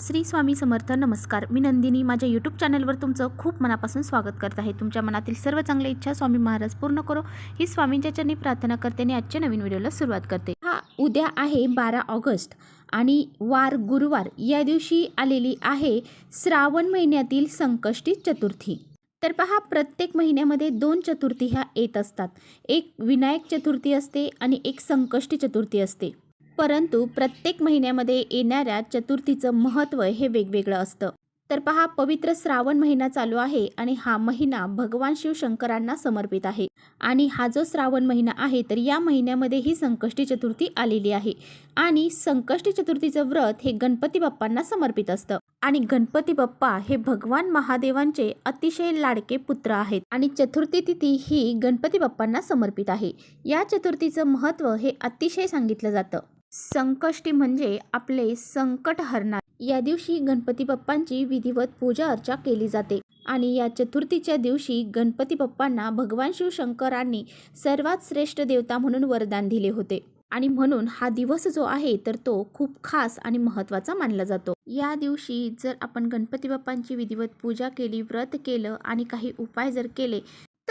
श्री स्वामी समर्थ नमस्कार. मी नंदिनी. माझ्या यूट्यूब चॅनलवर तुमचं खूप मनापासून स्वागत करत आहे. तुमच्या मनातील सर्व चांगल्या इच्छा स्वामी महाराज पूर्ण करो. ही स्वामींच्या चरणी प्रार्थना करते आणि आजच्या नवीन व्हिडिओला सुरुवात करते. हा उद्या आहे बारा ऑगस्ट आणि वार गुरुवार. या दिवशी आलेली आहे श्रावण महिन्यातील संकष्टी चतुर्थी. तर पहा प्रत्येक महिन्यामध्ये दोन चतुर्थी ह्या येत असतात. एक विनायक चतुर्थी असते आणि एक संकष्टी चतुर्थी असते. परंतु प्रत्येक महिन्यामध्ये येणाऱ्या चतुर्थीचं महत्त्व हे वेगवेगळं असतं. तर पहा पवित्र श्रावण महिना चालू आहे आणि हा महिना भगवान शिवशंकरांना समर्पित आहे. आणि हा जो श्रावण महिना आहे तर या महिन्यामध्ये ही संकष्टी चतुर्थी आलेली आहे. आणि संकष्टी चतुर्थीचं व्रत हे गणपती बाप्पांना समर्पित असतं. आणि गणपती बाप्पा हे भगवान महादेवांचे अतिशय लाडके पुत्र आहेत. आणि चतुर्थी तिथी ही गणपती बाप्पांना समर्पित आहे. या चतुर्थीचं महत्त्व हे अतिशय सांगितलं जातं. संकष्टी म्हणजे आपले संकट हरणार. या दिवशी गणपती बाप्पांची विधिवत पूजा अर्चा केली जाते आणि या चतुर्थीच्या दिवशी गणपती बाप्पांना भगवान शिवशंकरांनी सर्वात श्रेष्ठ देवता म्हणून वरदान दिले होते. आणि म्हणून हा दिवस जो आहे तर तो खूप खास आणि महत्त्वाचा मानला जातो. या दिवशी जर आपण गणपती बाप्पांची विधिवत पूजा केली व्रत केलं आणि काही उपाय जर केले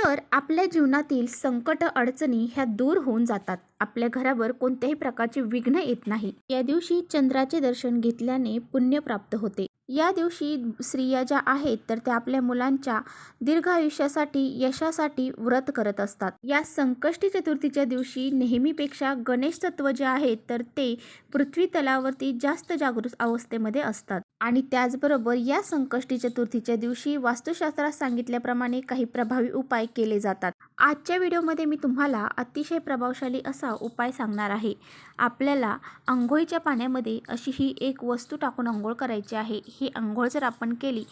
तर आपल्या जीवनातील संकट अडचणी ह्या दूर होऊन जातात. आपल्या घरावर कोणत्याही प्रकारचे विघ्न येत नाही. या दिवशी चंद्राचे दर्शन घेतल्याने पुण्य प्राप्त होते. या दिवशी स्त्रिया ज्या आहेत तर त्या आपल्या मुलांच्या दीर्घ आयुष्यासाठी यशासाठी व्रत करत असतात. या संकष्टी चतुर्थीच्या दिवशी नेहमीपेक्षा गणेश तत्व जे आहेत तर ते पृथ्वी तलावरती जास्त जागृत अवस्थेमध्ये असतात. आणि त्याचबरोबर या संकष्टी चतुर्थीच्या दिवशी वास्तुशास्त्रात सांगितल्याप्रमाणे काही प्रभावी उपाय केले जातात. आजच्या व्हिडिओमध्ये मी तुम्हाला अतिशय प्रभावशाली असा उपाय सांगणार आहे. आपल्याला आंघोळीच्या पाण्यामध्ये अशी ही एक वस्तू टाकून आंघोळ करायची आहे. ही आंघोळ जर आपण केली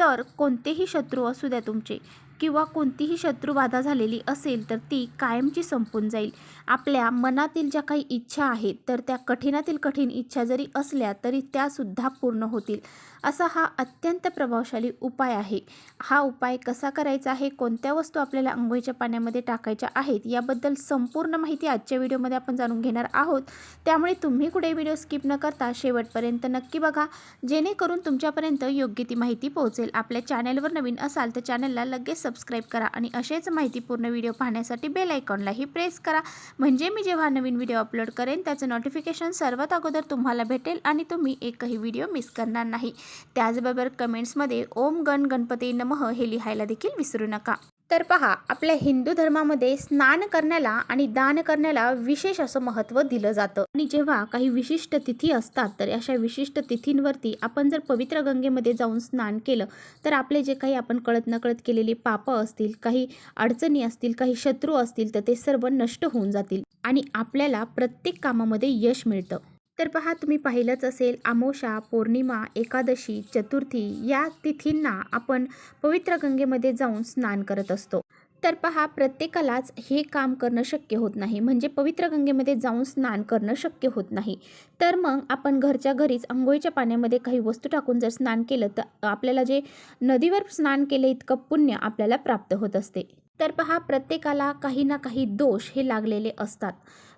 तर कोणतेही शत्रू असू द्या तुमचे किंवा कोणतीही शत्रुबाधा झालेली असेल तर ती कायमची संपून जाईल. आपल्या मनातील ज्या काही इच्छा आहेत तर त्या कठीणातील कठीण इच्छा जरी असल्या तरी त्यासुद्धा पूर्ण होतील. असा हा अत्यंत प्रभावशाली उपाय आहे. हा उपाय कसा करायचा आहे कोणत्या वस्तू आपल्याला आंघोळीच्या पाण्यामध्ये टाकायच्या आहेत याबद्दल संपूर्ण माहिती आजच्या व्हिडिओमध्ये आपण जाणून घेणार आहोत. त्यामुळे तुम्ही कुठे व्हिडिओ स्किप न करता शेवटपर्यंत नक्की बघा. जेणेकरून तुमच्यापर्यंत योग्य ती माहिती पोहोचेल. आपल्या चॅनलवर नवीन असाल तर चॅनलला लगेच सबस्क्राईब करा आणि असेच माहितीपूर्ण व्हिडिओ पाहण्यासाठी बेल आयकॉनलाही प्रेस करा. म्हणजे मी जेव्हा नवीन व्हिडिओ अपलोड करेन त्याचं नोटिफिकेशन सर्वात अगोदर तुम्हाला भेटेल आणि तुम्ही एकही व्हिडिओ मिस करणार नाही. त्याचबरोबर कमेंट्समध्ये ओम गण गणपती नमः हे लिहायला देखील विसरू नका. तर पहा आपल्या हिंदू धर्मामध्ये स्नान करण्याला आणि दान करण्याला विशेष असं महत्त्व दिलं जातं. आणि जेव्हा काही विशिष्ट तिथी असतात तर अशा विशिष्ट तिथींवरती आपण जर पवित्र गंगेमध्ये जाऊन स्नान केलं तर आपले जे काही आपण कळत नकळत केलेले पापं असतील काही अडचणी असतील काही शत्रू असतील तर ते सर्व नष्ट होऊन जातील. आणि आपल्याला प्रत्येक कामामध्ये यश मिळतं. तर पहा तुम्ही पाहिलंच असेल आमोशा पौर्णिमा एकादशी चतुर्थी या तिथींना आपण पवित्र गंगेमध्ये जाऊन स्नान करत असतो. तर पहा प्रत्येकालाच हे काम करणं शक्य होत नाही. म्हणजे पवित्र गंगेमध्ये जाऊन स्नान करणं शक्य होत नाही. तर मग आपण घरच्या घरीच आंघोळीच्या पाण्यामध्ये काही वस्तू टाकून जर स्नान केलं तर आपल्याला जे नदीवर स्नान केले इतकं पुण्य आपल्याला प्राप्त होत असते. तर पहा प्रत्येकाला काही ना काही दोष हे लागलेले असतात.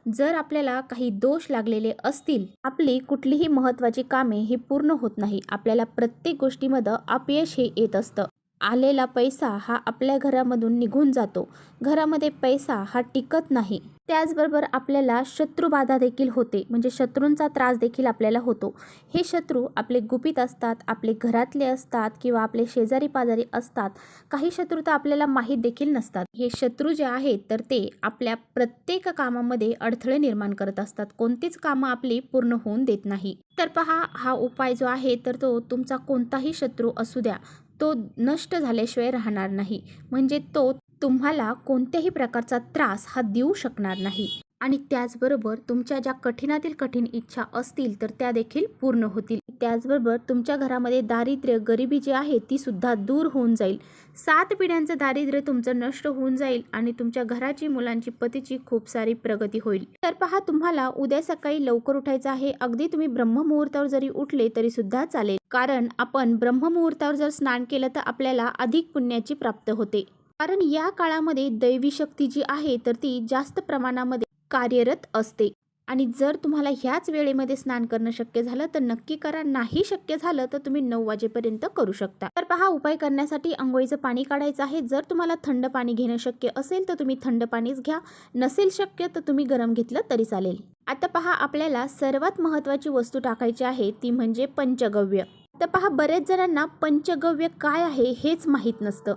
जर आपल्याला काही दोष लागलेले असतील आपली कुठलीही महत्त्वाची कामे ही पूर्ण होत नाही. आपल्याला प्रत्येक गोष्टीमध्ये अपयश हे येत असतं. आलेला पैसा हा आपल्या घरामधून निघून जातो. घरामध्ये पैसा हा टिकत नाही. त्याचबरोबर आपल्याला शत्रुबाधा देखील होते. म्हणजे शत्रूंचा त्रास देखील आपल्याला होतो. हे शत्रू आपले गुपित असतात आपले घरातले असतात किंवा आपले शेजारी पाजारी असतात. काही शत्रू तर आपल्याला माहीत देखील नसतात. हे शत्रू जे आहेत तर ते आपल्या प्रत्येक कामामध्ये अडथळे निर्माण करत असतात. कोणतीच कामं आपली पूर्ण होऊन देत नाही. तर पहा हा उपाय जो आहे तर तो तुमचा कोणताही शत्रू असू द्या. तो नष्ट झाल्याशिवाय राहणार नाही. म्हणजे तो तुम्हाला कोणत्याही प्रकारचा त्रास हा देऊ शकणार नाही. आणि त्याचबरोबर तुमच्या ज्या कठीणातील कठीण इच्छा असतील तर त्या देखील पूर्ण होतील. त्याचबरोबर तुमच्या घरामध्ये दारिद्र्य गरिबी जी आहे ती सुद्धा दूर होऊन जाईल. सात पिढ्यांचं दारिद्र्य तुमचं नष्ट होऊन जाईल आणि तुमच्या घराची मुलांची पतीची खूप सारी प्रगती होईल. तर पहा तुम्हाला उद्या सकाळी लवकर उठायचं आहे. अगदी तुम्ही ब्रह्ममुहूर्तावर जरी उठले तरी सुद्धा चालेल. कारण आपण ब्रह्ममुहूर्तावर जर स्नान केलं तर आपल्याला अधिक पुण्याची प्राप्त होते. कारण या काळामध्ये दैवी शक्ती जी आहे तर ती जास्त प्रमाणामध्ये कार्यरत असते. आणि जर तुम्हाला ह्याच वेळेमध्ये स्नान करणं शक्य झालं तर नक्की करा. नाही शक्य झालं तर तुम्ही नऊ वाजेपर्यंत करू शकता. तर पहा उपाय करण्यासाठी आंघोळीचं पाणी काढायचं आहे. जर तुम्हाला थंड पाणी घेणं शक्य असेल तर तुम्ही थंड पाणीच घ्या. नसेल शक्य तर तुम्ही गरम घेतलं तरी चालेल. आता पहा आपल्याला सर्वात महत्त्वाची वस्तू टाकायची आहे ती म्हणजे पंचगव्य. तर पहा बरेच जणांना पंचगव्य काय आहे हेच माहीत नसतं.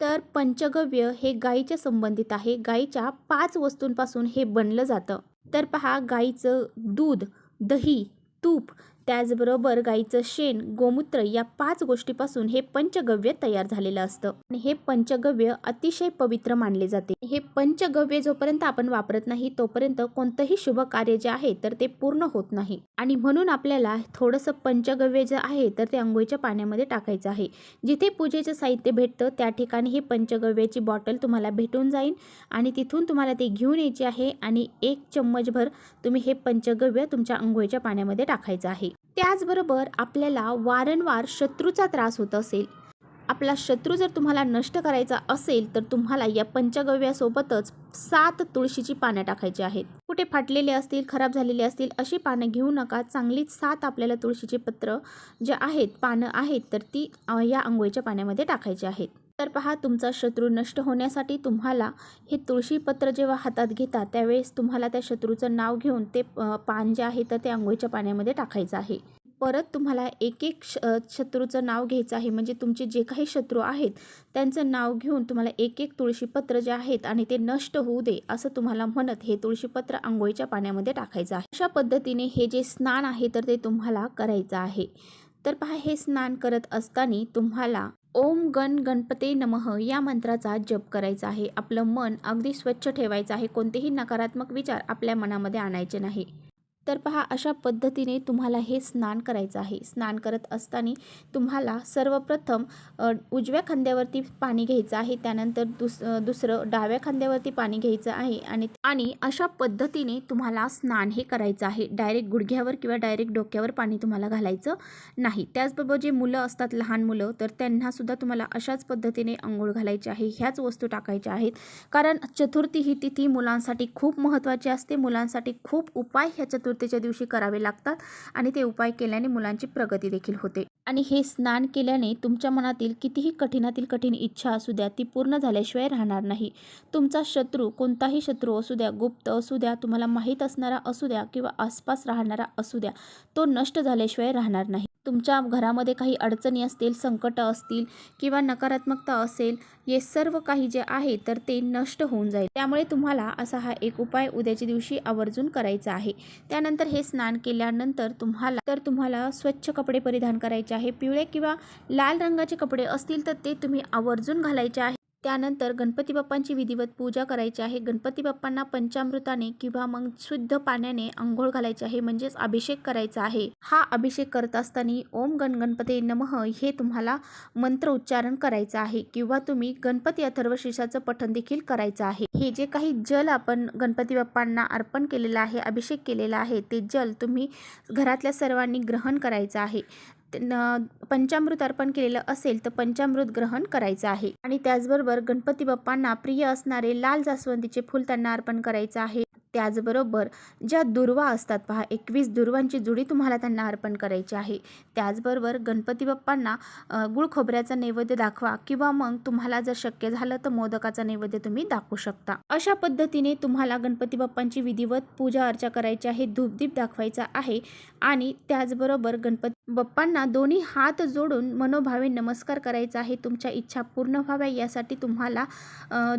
तर पंचगव्य हे गाईच्या संबंधित आहे. गाईच्या पाच वस्तूंपासून हे बनलं जातं. तर पहा गाईचं दूध दही तूप त्याचबरोबर गाईचं शेण गोमूत्र या पाच गोष्टीपासून हे पंचगव्य तयार झालेलं असतं. आणि हे पंचगव्य अतिशय पवित्र मानले जाते. हे पंचगव्य जोपर्यंत आपण वापरत नाही तोपर्यंत कोणतंही शुभ कार्य जे आहे तर ते पूर्ण होत नाही. आणि म्हणून आपल्याला थोडंसं पंचगव्य जे आहे तर ते आंघोळीच्या पाण्यामध्ये टाकायचं आहे. जिथे पूजेचं साहित्य भेटतं त्या ठिकाणी हे पंचगव्याची बॉटल तुम्हाला भेटून जाईल आणि तिथून तुम्हाला ते घेऊन यायचे आहे आणि एक चम्मचभर तुम्ही हे पंचगव्य तुमच्या आंघोळीच्या पाण्यामध्ये टाकायचं आहे. त्याचबरोबर आपल्याला वारंवार शत्रूचा त्रास होत असेल. आपला शत्रू जर तुम्हाला नष्ट करायचा असेल तर तुम्हाला या पंचगव्यासोबतच सात तुळशीची पानं टाकायची आहेत. कुठे फाटलेले असतील खराब झालेले असतील अशी पानं घेऊ नका. चांगलीच सात आपल्याला तुळशीची पत्र जे आहेत पानं आहेत तर ती या आंघोळीच्या पाण्यामध्ये टाकायची आहेत. तर पहा तुमचा शत्रू नष्ट होण्यासाठी तुम्हाला हे तुळशीपत्र जेव्हा हातात घेता त्यावेळेस तुम्हाला त्या शत्रूचं नाव घेऊन ते पान जे आहे तर ते आंघोळीच्या पाण्यामध्ये टाकायचं आहे. परत तुम्हाला एक एक श शत्रूचं नाव घ्यायचं आहे. म्हणजे तुमचे जे काही शत्रू आहेत त्यांचं नाव घेऊन तुम्हाला एक एक तुळशीपत्र जे आहेत आणि ते नष्ट होऊ दे असं तुम्हाला म्हणत हे तुळशीपत्र आंघोळीच्या पाण्यामध्ये टाकायचं आहे. अशा पद्धतीने हे जे स्नान आहे तर ते तुम्हाला करायचं आहे. तर पहा हे स्नान करत असताना तुम्हाला ओम गण गणपते नमः या मंत्राचा जप करायचा आहे. आपलं मन अगदी स्वच्छ ठेवायचं आहे. कोणतेही नकारात्मक विचार आपल्या मनामध्ये आणायचे नाही. तर पहा अशा पद्धतीने तुम्हाला हे स्नान करायचं आहे. स्नान करत असताना तुम्हाला सर्वप्रथम उजव्या खांद्यावरती पाणी घ्यायचं आहे. त्यानंतर दुस दुसरं डाव्या खांद्यावरती पाणी घ्यायचं आहे आणि आणि अशा पद्धतीने तुम्हाला स्नान हे करायचं आहे. डायरेक्ट गुडघ्यावर किंवा डायरेक्ट डोक्यावर पाणी तुम्हाला घालायचं नाही. त्याचबरोबर जे मुलं असतात लहान मुलं तर त्यांनासुद्धा तुम्हाला अशाच पद्धतीने आंघोळ घालायची आहे. ह्याच वस्तू टाकायच्या आहेत. कारण चतुर्थी ही तिथी मुलांसाठी खूप महत्त्वाची असते. मुलांसाठी खूप उपाय ह्या चतुर्थीच्या दिवशी करावे लागतात आणि ते उपाय केल्याने मुलांची प्रगती देखील होते. आणि हे स्नान केल्याने तुमच्या मनातील कितीही कठीणातील कठीण इच्छा असू द्या ती पूर्ण झाल्याशिवाय राहणार नाही. तुमचा शत्रू कोणताही शत्रू असू द्या गुप्त असू द्या तुम्हाला माहीत असणारा असू द्या किंवा आसपास राहणारा असू द्या तो नष्ट झाल्याशिवाय राहणार नाही. तुमच्या घरामध्ये काही अडचणी असतील संकट असतील किंवा नकारात्मकता असेल हे सर्व काही जे आहे तर ते नष्ट होऊन जाईल. त्यामुळे तुम्हाला असा हा एक उपाय उद्याच्या दिवशी आवर्जून करायचा आहे. त्यानंतर हे स्नान केल्यानंतर तुम्हाला तर तुम्हाला स्वच्छ कपडे परिधान करायचे आहे. पिवळे किंवा लाल रंगाचे कपडे असतील तर ते तुम्ही आवर्जून घालायचे आहे. त्यानंतर गणपती बाप्पांची विधिवत पूजा करायची आहे. गणपती बाप्पांना पंचामृताने किंवा मग शुद्ध पाण्याने आंघोळ घालायची आहे म्हणजेच अभिषेक करायचा आहे. हा अभिषेक करत असताना ओम गण गणपती नमः हे तुम्हाला मंत्र उच्चारण करायचं आहे किंवा तुम्ही गणपती अथर्वशीर्षाचं पठण देखील करायचं आहे. हे जे काही जल आपण गणपती बाप्पांना अर्पण केलेलं आहे अभिषेक केलेला आहे ते जल तुम्ही घरातल्या सर्वांनी ग्रहण करायचं आहे. न- पंचामृत अर्पण केलेलं असेल तर पंचामृत ग्रहण करायचं आहे. आणि त्याचबरोबर गणपती बाप्पांना प्रिय असणारे लाल जास्वंदीचे फूल त्यांना अर्पण करायचं आहे. त्याचबरोबर ज्या दुर्वा असतात पहा एकवीस दुर्वांची जुडी तुम्हाला त्यांना अर्पण करायची आहे. त्याचबरोबर गणपती बाप्पांना गुळ खोबऱ्याचा नैवेद्य दाखवा किंवा मग तुम्हाला जर शक्य झालं तर मोदकाचा नैवेद्य तुम्ही दाखवू शकता. अशा पद्धतीने तुम्हाला गणपती बाप्पांची विधिवत पूजा अर्चा करायची आहे धूपदीप दाखवायचा आहे आणि त्याचबरोबर गणपती बाप्पांना दोन्ही हात जोडून मनोभावे नमस्कार करायचा आहे. तुमच्या इच्छा पूर्ण व्हाव्या यासाठी तुम्हाला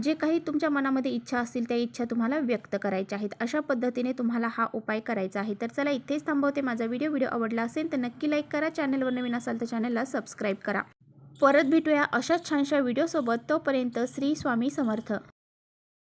जे काही तुमच्या मनामध्ये इच्छा असतील त्या इच्छा तुम्हाला व्यक्त करायच्या आहेत. अशा पद्धतीने तुम्हाला हा उपाय करायचा आहे. तर चला इथेच थांबवते माझा व्हिडिओ व्हिडिओ आवडला असेल तर नक्की लाईक करा. चॅनलवर नवीन असाल तर चॅनलला सबस्क्राईब करा. परत भेटूया अशाच छानशा व्हिडिओसोबत तोपर्यंत श्री स्वामी समर्थ.